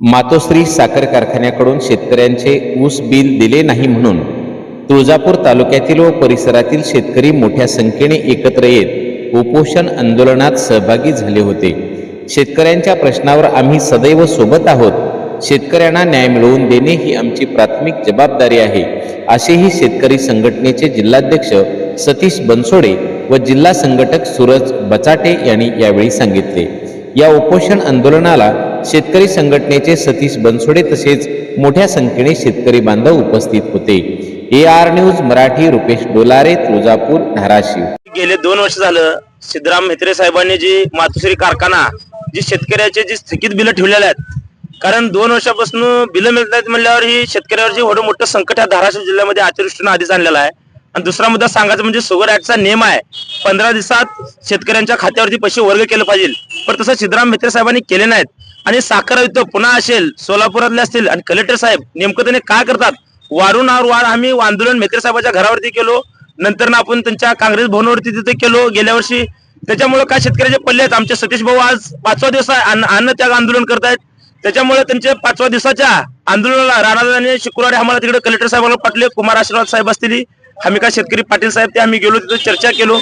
मातोश्री साखर कारखान्याकडून शेतकऱ्यांचे ऊस बिल दिले नाही म्हणून तुळजापूर तालुक्यातील व परिसरातील शेतकरी मोठ्या संख्येने एकत्र येत उपोषण आंदोलनात सहभागी झाले होते. शेतकऱ्यांच्या प्रश्नावर आम्ही सदैव सोबत आहोत. शेतकऱ्यांना न्याय मिळवून देणे ही आमची प्राथमिक जबाबदारी आहे. असेही शेतकरी संघटनेचे जिल्हाध्यक्ष सतीश बनसोडे व जिल्हा संघटक सूरज बचाटे यांनी यावेळी सांगितले. या उपोषण आंदोलनाला शेतकरी संघटनेचे सतीश बनसोडे तसेच मोठ्या संख्येने शेतकरी बांधव उपस्थित होते. A R news Marathi Rupesh Dolare Tuljapur Dharashiv. गेले दोन वर्ष झालं सिद्धराम म्हेत्रे साहेबांनी जी मातोश्री कारखाना जी शेतकऱ्याचे जी स्थगित बिलं ठेवलेले आहेत कारण दोन वर्षापासून बिलं मिळत नाहीत म्हणल्यावर ही शेतकऱ्यावरची एवढं मोठं संकट या धाराशिव जिल्ह्यामध्ये अतिवृष्टीनं आधीच आणलेला आहे. आणि दुसरा मुद्दा सांगायचा म्हणजे शुगर ऍक्टचा नियम आहे. पंधरा दिवसात शेतकऱ्यांच्या खात्यावरती पैसे वर्ग केले पाहिजे. पण तसं सिद्धराम मित्र साहेबांनी केले नाहीत. आणि साखर आयुक्त पुन्हा असेल सोलापुरातले असतील आणि कलेक्टर साहेब नेमकं त्याने काय करतात? वारंवार वार आम्ही आंदोलन मेत्रे साहेबांच्या घरावरती केलो. नंतर आपण त्यांच्या काँग्रेस भवनावरती तिथे केलो. गेल्या वर्षी त्याच्यामुळे काय शेतकऱ्याचे पल्ले आहेत? आमचे सतीश भाऊ आज पाचवा दिवस आहे. अन्न अन्न त्याग आंदोलन करतायत. त्याच्यामुळे त्यांचे पाचव्या दिवसाच्या आंदोलनाला राणा शुक्रवारी आम्हाला तिकडे कलेक्टर साहेबांना पाठले कुमार आशीर्वाद साहेब असतील. आम्ही का शेतकरी पाटील साहेब ते आम्ही गेलो तिथं चर्चा केलो.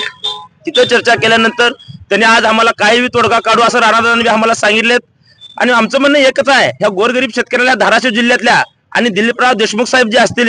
तिथं चर्चा केल्यानंतर त्यांनी आज आम्हाला काही तोडगा काढू असं राणादादांनी आम्हाला सांगितलेत. आणि आमचं म्हणणं एकच आहे ह्या गोरगरीब शेतकऱ्याला धाराशिव जिल्ह्यातल्या आणि दिलीपराव देशमुख साहेब जे असतील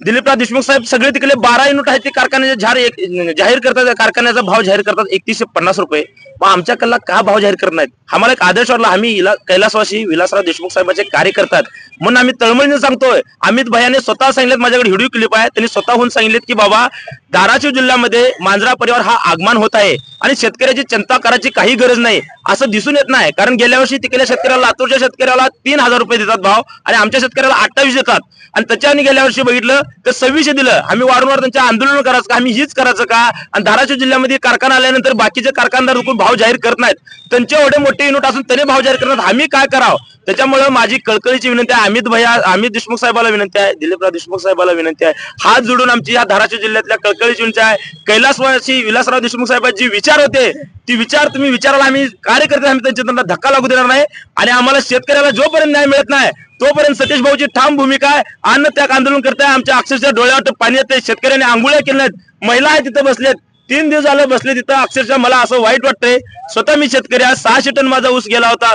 दिलीपराव देशमुख साहेब सगळे तिकडे बारा युनिट आहेत ते कारखान्याचे झार एक- जाहीर करतात कारखान्याचा भाव जाहीर करतात एकतीसशे पन्नास रुपये. मग आमच्याकडला का भाव जाहीर करत नाहीत? आम्हाला एक आदेश वाटला आम्ही कैलासवासी विलासराव देशमुख साहेबांचे कार्य करतात. म्हणून आम्ही तळमळीने सांगतोय अमित भयाने स्वतः सांगितलं माझ्याकडे व्हिडिओ क्लिप आहे त्यांनी स्वतःहून सांगितलेत की बाबा धाराशिव जिल्ह्यामध्ये मांजरा परिवार हा आगमन होत आहे आणि शेतकऱ्याची चिंता करायची काही गरज नाही असं दिसून येत नाही. कारण गेल्या वर्षी तिकडल्या शेतकऱ्याला लातूरच्या शेतकऱ्याला तीन हजार रुपये देतात भाव आणि आमच्या शेतकऱ्याला अठ्ठावीस देतात. आणि त्याच्याने गेल्या वर्षी बघितलं तर सव्वीसशे दिलं. आम्ही वारंवार त्यांच्या आंदोलन करायचं का? आम्ही हीच करायचं का? आणि धाराशिव जिल्ह्यामध्ये कारखाना आल्यानंतर बाकीचे कारखानदार रुकून भाव जाहीर करत नाहीत. त्यांचे एवढे मोठे युनिट असून त्याने भाव जाहीर करतात आम्ही काय करावं? त्याच्यामुळे माझी कळकळीची विनंती आहे. अमित भैया अमित देशमुख साहेबाला विनंती आहे. दिलीपराव देशमुख साहेबाला विनंती आहे. हात जोडून आमची या धाराशिव जिल्ह्यातल्या कळकळीची विनंती आहे. कैलासवासी विलासराव देशमुख साहेबांचे जी विचार होते ती विचार तुम्ही विचाराला आम्ही कार्यकर्ते आम्ही त्यांच्या त्यांना धक्का लागू देणार नाही. आणि आम्हाला शेतकऱ्याला जोपर्यंत न्याय मिळत नाही तोपर्यंत सतीश भाऊची ठाम भूमिका आहे. अन्न त्याग आंदोलन करताय. आमच्या अक्षरशः डोळ्यावर पाणी येते शेतकऱ्यांनी आंघोळ्या केल्या महिला आहे तिथं बसलेत. तीन दिवस झाले बसले तिथं. अक्षरशः मला असं वाईट वाटतंय. स्वतः मी शेतकरी आहे. सहाशे टन माझा ऊस गेला होता.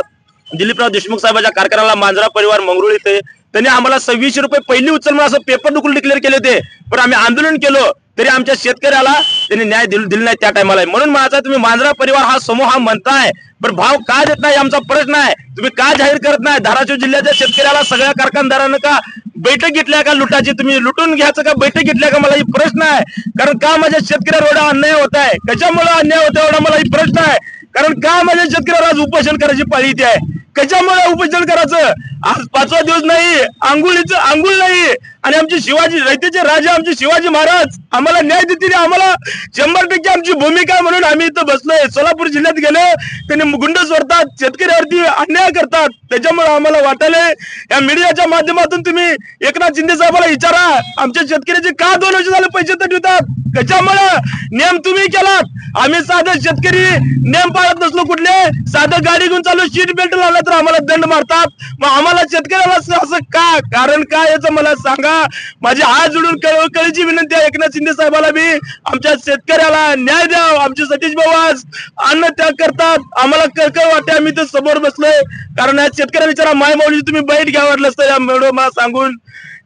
दिलीपराव देशमुख साहेबांच्या कारखान्याला मांजरा परिवार मंगरुळ इथे. त्यांनी आम्हाला सव्वीसशे रुपये पहिली उचल म्हणून असं पेपर डुकून डिक्लेअर केले होते. पण आम्ही आंदोलन केलं. तरी आमच्या शेतकऱ्याला त्यांनी न्याय दिला नाही त्या टायमाला म्हणून माझा तुम्ही मांजरा परिवार हा समूह हा म्हणताय. पण भाव का देत नाही आमचा प्रश्न आहे. तुम्ही का जाहीर करत नाही? धाराशिव जिल्ह्याच्या शेतकऱ्याला सगळ्या कारखानदारांना का बैठक घेतल्या का लुटाची? तुम्ही लुटून घ्यायचं का? बैठक घेतल्या का? मला ही प्रश्न आहे. कारण का माझ्या शेतकऱ्यावर एवढा अन्याय होत आहे? कशामुळे अन्याय होतो एवढा मला ही प्रश्न आहे. कारण का माझ्या शेतकऱ्यावर आज उपोषण करायची पाळी इथे आहे? कशामुळे उपोषण करायचं? आज पाचवा दिवस नाही. आंघोळीचं आंघोळ नाही. आणि आमचे शिवाजी रयतेचे राजा आमचे शिवाजी महाराज आम्हाला न्याय देतील आम्हाला शंभर टक्के आमची भूमिका म्हणून आम्ही इथं बसलोय. सोलापूर जिल्ह्यात गेलो त्यांनी गुंड सोडतात शेतकऱ्यावरती अन्याय करतात. त्याच्यामुळे आम्हाला वाटायला या मीडियाच्या माध्यमातून तुम्ही एकनाथ शिंदे साहेबाला विचारा. आमच्या शेतकऱ्याचे का दोन वर्ष झाले पैसे तर ठेवतात? त्याच्यामुळे नियम तुम्ही केलात. आम्ही साधं शेतकरी नियम पाळत नसलो कुठले? साधं गाडी घेऊन चालू सीट बेल्ट लावला तर आम्हाला दंड मारतात. मग आम्हाला शेतकऱ्याला असं का? कारण काय याचं मला सांगा. माझी हात जोडून कळ- कळीची विनंती आहे. एकनाथ शिंदे साहेबाला मी आमच्या शेतकऱ्याला न्याय द्या आमचे सतीश भाऊ आज अन्न त्याग करतात. आम्हाला कळकळ वाटते आम्ही तर समोर बसलोय. कारण या शेतकऱ्या विचारा माय माऊली तुम्ही बैठ घ्या वाटलं असतं या मेळो मला सांगून.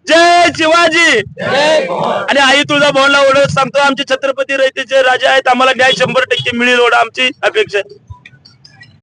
जय शिवाजी! आणि आई तुझा भाऊला ओढ सांगतो. आमचे छत्रपती रयतेचे राजा आहेत. आम्हाला न्याय शंभर टक्के मिळेल. ओढ आमची अपेक्षा. आहे